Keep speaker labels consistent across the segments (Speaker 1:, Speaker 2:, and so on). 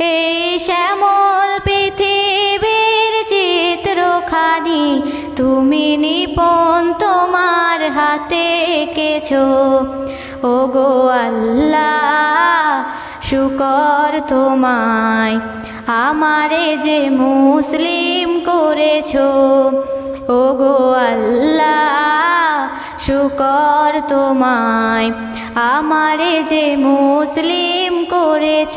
Speaker 1: এই শ্যামল পৃথিবীর চিত্রখানি, তুমি নিপন তোমার হাতে এঁকেছো। ও গো আল্লাহ, শুকর তোমায়, আমারে যে মুসলিম করেছ। ও গো আল্লাহ, শুকর তোমায়, আমারে যে মুসলিম করেছ।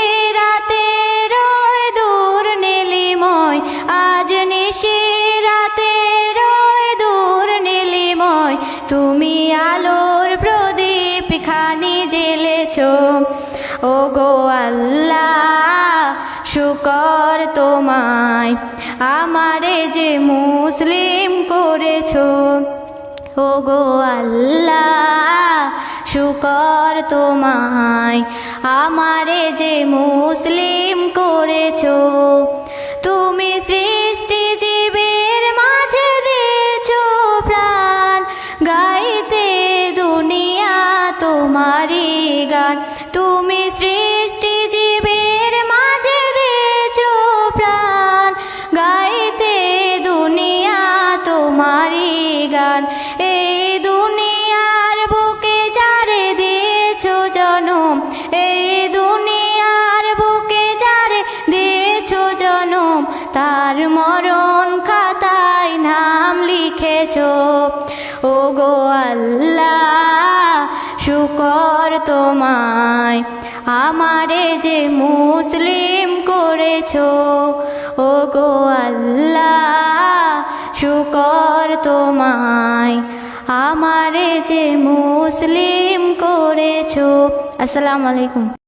Speaker 1: খানি জেলেছ। ও গো আল্লাহ, শুকর তোমায়, আমারে যে মুসলিম করেছ। ও গো আল্লাহ, শুকর তোমায়, আমারে যে মুসলিম করেছ। গান তুমি সৃষ্টি জীবের মাঝে দিয়েছ প্রাণ। গাইতে দুনিয়া তোমারই গান। এই দুনিয়ার বুকে যারে দিয়েছ জনম, এই দুনিয়ার বুকে যারে দিয়েছ জনম, তার মরণ খাতায় নাম লিখেছো। ও গো আল্লাহ শুকর তোমায়। আমারে যে মুসলিম করেছ ও গো আল্লাহ, শুকর তোমায়। আমারে যে মুসলিম করেছ, আসসালামু আলাইকুম।